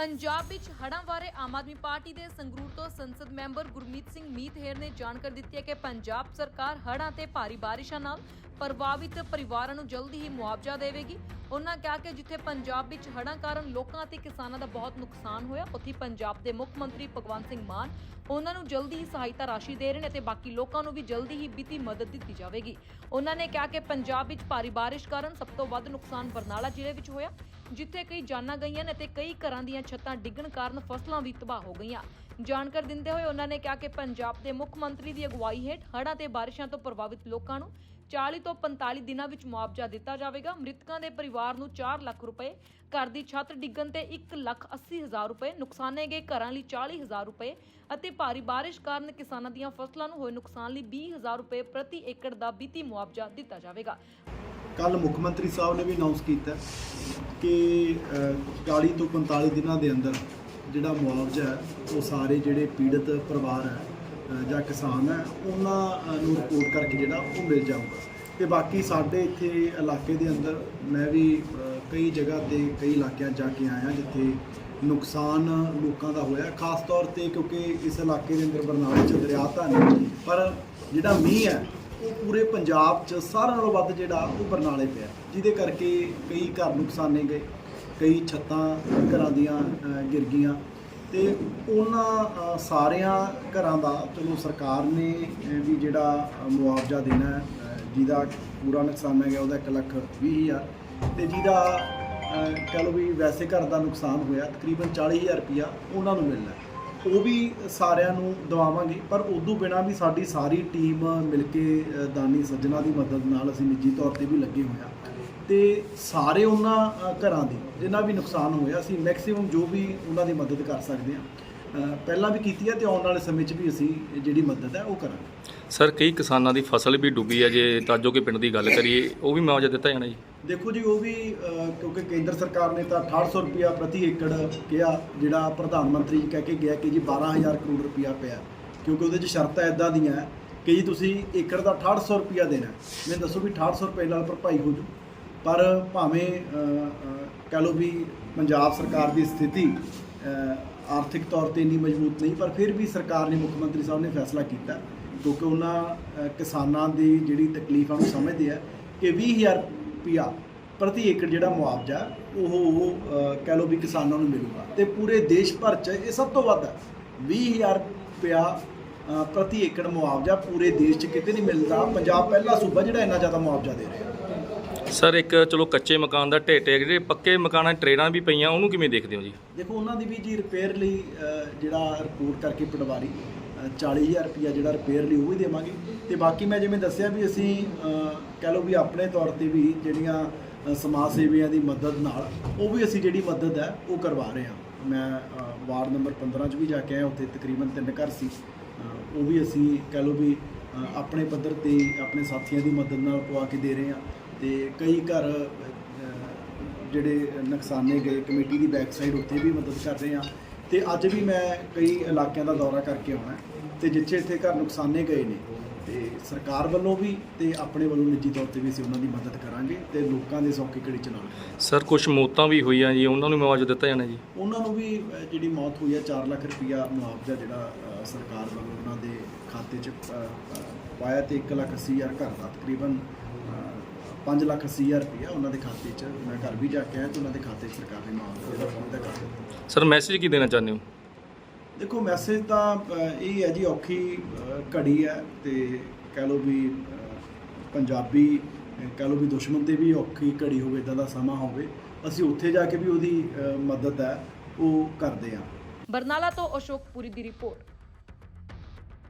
ਪੰਜਾਬ ਵਿੱਚ ਹੜ੍ਹਾਂ ਬਾਰੇ ਆਮ ਆਦਮੀ ਪਾਰਟੀ ਦੇ ਸੰਗਰੂਰ ਤੋਂ ਸੰਸਦ ਮੈਂਬਰ ਗੁਰਮੀਤ ਸਿੰਘ ਮੀਤਹੇਰ ਨੇ ਜਾਣਕਾਰੀ ਦਿੱਤੀ ਹੈ ਕਿ ਪੰਜਾਬ ਸਰਕਾਰ ਹੜ੍ਹਾਂ ਤੇ ਭਾਰੀ ਬਾਰਿਸ਼ਾਂ ਨਾਲ ਪ੍ਰਭਾਵਿਤ ਪਰਿਵਾਰਾਂ ਨੂੰ ਜਲਦੀ ਹੀ ਮੁਆਵਜ਼ਾ ਦੇਵੇਗੀ। ਉਹਨਾਂ ਕਿਹਾ ਕਿ ਜਿੱਥੇ ਪੰਜਾਬ ਵਿੱਚ ਹੜ੍ਹਾਂ ਕਾਰਨ ਲੋਕਾਂ ਅਤੇ ਕਿਸਾਨਾਂ ਦਾ ਬਹੁਤ ਨੁਕਸਾਨ ਹੋਇਆ, ਉੱਥੇ ਪੰਜਾਬ ਦੇ ਮੁੱਖ ਮੰਤਰੀ ਭਗਵੰਤ ਸਿੰਘ ਮਾਨ ਉਹਨਾਂ ਨੂੰ ਜਲਦੀ ਹੀ ਸਹਾਇਤਾ ਰਾਸ਼ੀ ਦੇ ਰਹੇ ਨੇ ਤੇ ਬਾਕੀ ਲੋਕਾਂ ਨੂੰ ਵੀ ਜਲਦੀ ਹੀ ਵਿੱਤੀ ਮਦਦ ਦਿੱਤੀ ਜਾਵੇਗੀ। ਉਹਨਾਂ ਨੇ ਕਿਹਾ ਕਿ ਪੰਜਾਬ ਵਿੱਚ ਭਾਰੀ ਬਾਰਿਸ਼ ਕਾਰਨ ਸਭ ਤੋਂ ਵੱਧ ਨੁਕਸਾਨ ਬਰਨਾਲਾ ਜ਼ਿਲ੍ਹੇ ਵਿੱਚ ਹੋਇਆ। ਜਿੱਥੇ ਕਈ ਜਾਨਾਂ ਗਈਆਂ ਨੇ ਤੇ ਕਈ ਘਰਾਂ ਦੀਆਂ ਛੱਤਾਂ ਡਿੱਗਣ ਕਾਰਨ ਫਸਲਾਂ ਵੀ ਤਬਾਹ ਹੋ ਗਈਆਂ। ਜਾਣਕਾਰੀ ਦਿੰਦੇ ਹੋਏ ਉਹਨਾਂ ਨੇ ਕਿਹਾ ਕਿ ਪੰਜਾਬ ਦੇ ਮੁੱਖ ਮੰਤਰੀ ਦੀ ਅਗਵਾਈ ਹੇਠ ਹੜ੍ਹਾਂ ਤੇ ਬਾਰਿਸ਼ਾਂ ਤੋਂ ਪ੍ਰਭਾਵਿਤ ਲੋਕਾਂ ਨੂੰ 40 ਤੋਂ 45 ਦਿਨਾਂ ਵਿੱਚ ਮੁਆਵਜ਼ਾ ਦਿੱਤਾ ਜਾਵੇਗਾ। ਮ੍ਰਿਤਕਾਂ ਦੇ ਪਰਿਵਾਰ ਨੂੰ 4 ਲੱਖ ਰੁਪਏ, ਘਰ ਦੀ ਛੱਤ ਡਿੱਗਣ ਤੇ 1 ਲੱਖ 80 ਹਜ਼ਾਰ ਰੁਪਏ, ਨੁਕਸਾਨੇ ਗਏ ਘਰਾਂ ਲਈ 40 ਹਜ਼ਾਰ ਰੁਪਏ ਅਤੇ ਭਾਰੀ ਬਾਰਿਸ਼ ਕਾਰਨ ਕਿਸਾਨਾਂ ਦੀਆਂ ਫਸਲਾਂ ਨੂੰ ਹੋਏ ਨੁਕਸਾਨ ਲਈ 20 ਹਜ਼ਾਰ ਰੁਪਏ ਪ੍ਰਤੀ ਏਕੜ ਦਾ ਵਿੱਤੀ ਮੁਆਵਜ਼ਾ ਦਿੱਤਾ ਜਾਵੇਗਾ। ਕੱਲ ਮੁੱਖ ਮੰਤਰੀ ਸਾਹਿਬ ਨੇ ਵੀ ਅਨਾਉਂਸ ਕੀਤਾ ਕਿ ਅ, 40 ਤੋਂ 45 ਦਿਨਾਂ ਦੇ ਅੰਦਰ ਜਿਹੜਾ ਮੁਆਵਜ਼ਾ ਹੈ ਉਹ ਸਾਰੇ ਜਿਹੜੇ ਪੀੜਤ ਪਰਿਵਾਰ ਹੈ ਜਾਂ ਕਿਸਾਨ ਹੈ ਉਹਨਾਂ ਨੂੰ ਰਿਪੋਰਟ ਕਰਕੇ ਜਿਹੜਾ ਉਹ ਮਿਲ ਜਾਊਗਾ। ਤੇ ਬਾਕੀ ਸਾਡੇ ਇੱਥੇ ਇਲਾਕੇ ਦੇ ਅੰਦਰ ਮੈਂ ਵੀ ਕਈ ਜਗ੍ਹਾ ਤੇ ਕਈ ਇਲਾਕਿਆਂ ਜਾ ਕੇ ਆਇਆ ਜਿੱਥੇ ਨੁਕਸਾਨ ਲੋਕਾਂ ਦਾ ਹੋਇਆ। ਖਾਸ ਤੌਰ ਤੇ ਕਿਉਂਕਿ ਇਸ ਇਲਾਕੇ ਦੇ ਅੰਦਰ ਬਰਨਾਲੇ 'ਚ ਦਰਿਆ ਤਾਂ ਨਹੀਂ ਪਰ ਜਿਹੜਾ ਮੀਂਹ ਹੈ ਉਹ ਪੂਰੇ ਪੰਜਾਬ 'ਚ ਸਾਰਿਆਂ ਨਾਲੋਂ ਵੱਧ ਜਿਹੜਾ ਉਹ ਬਰਨਾਲੇ ਪਿਆ। ਜਿਹਦੇ ਕਰਕੇ ਕਈ ਘਰ ਨੁਕਸਾਨੇ ਗਏ ਕਈ ਛੱਤਾਂ ਘਰਾਂ ਦੀਆਂ ਗਿਰ ਗਈਆਂ। ਤੇ ਉਹਨਾਂ ਸਾਰਿਆਂ ਘਰਾਂ ਦਾ ਚਲੋ ਸਰਕਾਰ ਨੇ ਵੀ ਜਿਹੜਾ ਮੁਆਵਜ਼ਾ ਦੇਣਾ ਜਿਹਦਾ ਪੂਰਾ ਨੁਕਸਾਨ ਹੈ ਗਿਆ ਉਹਦਾ 1 ਲੱਖ ਵੀਹ ਹਜ਼ਾਰ। ਤੇ ਜਿਹਦਾ ਅ, ਕਹਿ ਲਓ ਵੀ ਵੈਸੇ ਘਰ ਦਾ ਨੁਕਸਾਨ ਹੋਇਆ ਤਕਰੀਬਨ 40000 ਰੁਪਇਆ ਉਹਨਾਂ ਨੂੰ ਮਿਲਣਾ। ਉਹ ਵੀ ਸਾਰਿਆਂ ਨੂੰ ਦਵਾਵਾਂਗੇ, ਪਰ ਉਦੋਂ ਬਿਨਾ ਵੀ ਸਾਡੀ ਸਾਰੀ ਟੀਮ ਮਿਲ ਕੇ ਦਾਨੀ ਸੱਜਣਾ ਦੀ ਮਦਦ ਨਾਲ ਅਸੀਂ ਨਿੱਜੀ ਤੌਰ ਤੇ ਵੀ ਲੱਗੇ ਹੋਏ ਹਾਂ। ਤੇ ਸਾਰੇ ਉਹਨਾਂ ਘਰਾਂ ਦੀ ਜਿੰਨਾ ਵੀ ਨੁਕਸਾਨ ਹੋਇਆ, ਅਸੀਂ ਮੈਕਸਿਮਮ ਜੋ ਵੀ ਉਹਨਾਂ ਦੀ ਮਦਦ ਕਰ ਸਕਦੇ ਹਾਂ। ਪਹਿਲਾਂ ਵੀ ਕੀਤੀ ਹੈ ਤੇ ਆਉਣ ਵਾਲੇ ਸਮੇਂ 'ਚ ਵੀ ਅਸੀਂ ਜਿਹੜੀ ਮਦਦ ਹੈ ਉਹ ਕਰਾਂਗੇ। ਸਰ ਕਈ ਕਿਸਾਨਾਂ ਦੀ ਫਸਲ ਵੀ ਡੁੱਬੀ ਹੈ ਜੇ ਤਾਜੋ ਕੇ ਪਿੰਡ ਦੀ ਗੱਲ ਕਰੀਏ ਉਹ ਵੀ ਮੁਆਵਜ਼ਾ ਦਿੱਤਾ ਜਾਣਾ ਜੀ। ਦੇਖੋ ਜੀ ਉਹ ਵੀ ਅ, ਕਿਉਂਕਿ ਕੇਂਦਰ ਸਰਕਾਰ ਨੇ ਤਾਂ 6800 ਰੁਪਿਆ ਪ੍ਰਤੀ ਏਕੜ ਕਿਹਾ ਜਿਹੜਾ ਪ੍ਰਧਾਨ ਮੰਤਰੀ ਜੀ ਕਹਿ ਕੇ ਗਿਆ ਕਿ ਜੀ 12000 ਕਰੋੜ ਰੁਪਿਆ ਪਿਆ। ਕਿਉਂਕਿ ਉਹਦੇ 'ਚ ਸ਼ਰਤਾਂ ਇਦਾਂ ਦੀਆਂ ਹੈ ਕਿ ਜੀ ਤੁਸੀਂ ਏਕੜ ਦਾ 6800 ਰੁਪਿਆ ਦੇਣਾ ਹੈ। ਮੈਨੂੰ ਦੱਸੋ ਵੀ 6800 ਰੁਪਏ ਨਾਲ ਭਰਪਾਈ ਹੋ ਜੂ। ਪਰ ਭਾਵੇਂ ਅ, ਅ, ਕਹਿ ਲਓ ਵੀ ਪੰਜਾਬ ਸਰਕਾਰ ਦੀ ਸਥਿਤੀ ਅ, ਆਰਥਿਕ ਤੌਰ ਤੇ ਇੰਨੀ ਮਜ਼ਬੂਤ ਨਹੀਂ, ਪਰ ਫਿਰ ਵੀ ਸਰਕਾਰ ਨੇ, ਮੁੱਖ ਮੰਤਰੀ ਸਾਹਿਬ ਨੇ ਫੈਸਲਾ ਕੀਤਾ ਕਿਉਂਕਿ ਉਹਨਾਂ ਕਿਸਾਨਾਂ ਦੀ ਜਿਹੜੀ ਤਕਲੀਫਾਂ ਨੂੰ ਸਮਝਦੇ ਆ ਕਿ 20000 ਰੁਪਿਆ ਪ੍ਰਤੀ ਏਕੜ ਜਿਹੜਾ ਮੁਆਵਜ਼ਾ, ਉਹ ਕਹਿ ਲਓ ਵੀ ਕਿਸਾਨਾਂ ਨੂੰ ਮਿਲੂਗਾ। ਤੇ ਪੂਰੇ ਦੇਸ਼ ਭਰ 'ਚ ਇਹ ਸਭ ਤੋਂ ਵੱਧ ਹੈ 20000 ਰੁਪਿਆ ਪ੍ਰਤੀ ਏਕੜ ਮੁਆਵਜ਼ਾ ਪੂਰੇ ਦੇਸ਼ 'ਚ ਕਿਤੇ ਨਹੀਂ ਮਿਲਦਾ। ਪੰਜਾਬ ਪਹਿਲਾ ਸੂਬਾ ਜਿਹੜਾ ਇੰਨਾ ਜ਼ਿਆਦਾ ਮੁਆਵਜ਼ਾ ਦੇ ਰਿਹਾ। ਸਰ ਇੱਕ ਚਲੋ ਕੱਚੇ ਮਕਾਨ ਦਾ ਢੇਟੇ ਜਿਹੜੇ ਪੱਕੇ ਮਕਾਨਾਂ 'ਚ ਟਰੇਨਾਂ ਵੀ ਪਈਆਂ ਉਹਨੂੰ ਕਿਵੇਂ ਦੇਖਦੇ ਹੋ ਜੀ? ਦੇਖੋ ਉਹਨਾਂ ਦੀ ਵੀ ਜੀ ਰਿਪੇਅਰ ਲਈ ਅ, ਜਿਹੜਾ ਰਿਪੋਰਟ ਕਰਕੇ ਪਟਵਾਰੀ ਅ, 40000 ਰੁਪਿਆ ਜਿਹੜਾ ਰਿਪੇਅਰ ਲਈ ਉਹ ਵੀ ਦੇਵਾਂਗੇ। ਤੇ ਬਾਕੀ ਮੈਂ ਜਿਵੇਂ ਦੱਸਿਆ ਵੀ ਅਸੀਂ ਅ, ਕਹਿ ਲਓ ਵੀ ਆਪਣੇ ਤੌਰ ਤੇ ਵੀ ਜਿਹੜੀਆਂ ਅ, ਸਮਾਜ ਸੇਵੀਆਂ ਦੀ ਮਦਦ ਨਾਲ ਉਹ ਵੀ ਅਸੀਂ ਜਿਹੜੀ ਮਦਦ ਹੈ ਉਹ ਕਰਵਾ ਰਹੇ ਹਾਂ। ਮੈਂ ਅ, ਵਾਰਡ ਨੰਬਰ 15 'ਚ ਵੀ ਜਾ ਕੇ ਆਇਆ ਉੱਥੇ ਤਕਰੀਬਨ ਤਿੰਨ ਘਰ ਸੀ। ਅ, ਉਹ ਵੀ ਅਸੀਂ ਕਹਿ ਲਓ ਵੀ ਅ, ਆਪਣੇ ਪੱਧਰ ਤੇ ਆਪਣੇ ਸਾਥੀਆਂ ਦੀ ਮਦਦ ਨਾਲ ਪਵਾ ਕੇ ਦੇ ਰਹੇ ਹਾਂ। ਤੇ ਕਈ ਘਰ ਜਿਹੜੇ ਨੁਕਸਾਨੇ ਗਏ ਕਮੇਟੀ ਦੀ ਬੈਕ ਸਾਈਡ ਉੱਥੇ ਵੀ ਮਦਦ ਕਰ ਰਹੇ ਹਾਂ ਤੇ ਅੱਜ ਵੀ ਮੈਂ ਕਈ ਇਲਾਕਿਆਂ ਦਾ ਦੌਰਾ ਕਰਕੇ ਆਉਣਾ ਤੇ ਜਿੱਥੇ ਇੱਥੇ ਘਰ ਨੁਕਸਾਨੇ ਗਏ ਨੇ ਤੇ ਸਰਕਾਰ ਵੱਲੋਂ ਵੀ ਤੇ ਆਪਣੇ ਵੱਲੋਂ ਨਿੱਜੀ ਤੌਰ ਤੇ ਵੀ ਅਸੀਂ ਉਹਨਾਂ ਦੀ ਮਦਦ ਕਰਾਂਗੇ ਤੇ ਲੋਕਾਂ ਦੇ ਸੌਖੀ ਘੜੀ ਚ ਨਾਲ ਖੜਾਂਗੇ। ਸਰ ਕੁਝ ਮੌਤਾਂ ਵੀ ਹੋਈਆਂ ਜੀ ਉਹਨਾਂ ਨੂੰ ਮੁਆਵਜ਼ਾ ਦਿੱਤਾ ਜਾਣਾ ਜੀ ਉਹਨਾਂ ਨੂੰ ਵੀ ਜਿਹੜੀ ਮੌਤ ਹੋਈ ਹੈ 4 ਲੱਖ ਰੁਪਇਆ ਮੁਆਵਜ਼ਾ ਜਿਹੜਾ ਸਰਕਾਰ ਵੱਲੋਂ ਉਹਨਾਂ ਦੇ ਖਾਤੇ 'ਚ ਪਾਇਆ ਤੇ 1 ਲੱਖ 80 ਹਜ਼ਾਰ ਘਰ ਦਾ ਤਕਰੀਬਨ 5 ਲੱਖ 80 ਹਜ਼ਾਰ ਰੁਪਇਆ ਉਹਨਾਂ ਦੇ ਖਾਤੇ 'ਚ ਮੈਂ ਘਰ ਵੀ ਜਾ ਕੇ ਆਇਆ ਤੇ ਉਹਨਾਂ ਦੇ ਖਾਤੇ 'ਚ ਸਰਕਾਰ ਨੇ ਮੁਆਵਜ਼ਾ ਜਿਹੜਾ ਪਹੁੰਚਦਾ ਕਰ ਦਿੱਤਾ ਸਰ ਮੈਸੇਜ ਕੀ ਦੇਣਾ ਚਾਹੁੰਦੇ ਹੋ? ਦੇਖੋ ਮੈਸੇਜ ਤਾਂ ਇਹ ਹੈ ਜੀ ਔਖੀ ਘੜੀ ਹੈ ਤੇ ਕਹਿ ਲਓ ਵੀ ਪੰਜਾਬੀ ਕਹਿ ਲਓ ਵੀ ਦੁਸ਼ਮਣ ਤੇ ਵੀ ਔਖੀ ਘੜੀ ਹੋਵੇ ਇਦਾਂ ਦਾ ਸਮਾਂ ਹੋਵੇ ਅਸੀਂ ਉੱਥੇ ਜਾ ਕੇ ਵੀ ਉਹਦੀ ਮਦਦ ਹੈ ਉਹ ਕਰਦੇ ਹਾਂ। ਬਰਨਾਲਾ ਤੋਂ ਅਸ਼ੋਕ ਪੁਰੀ ਦੀ ਰਿਪੋਰਟ।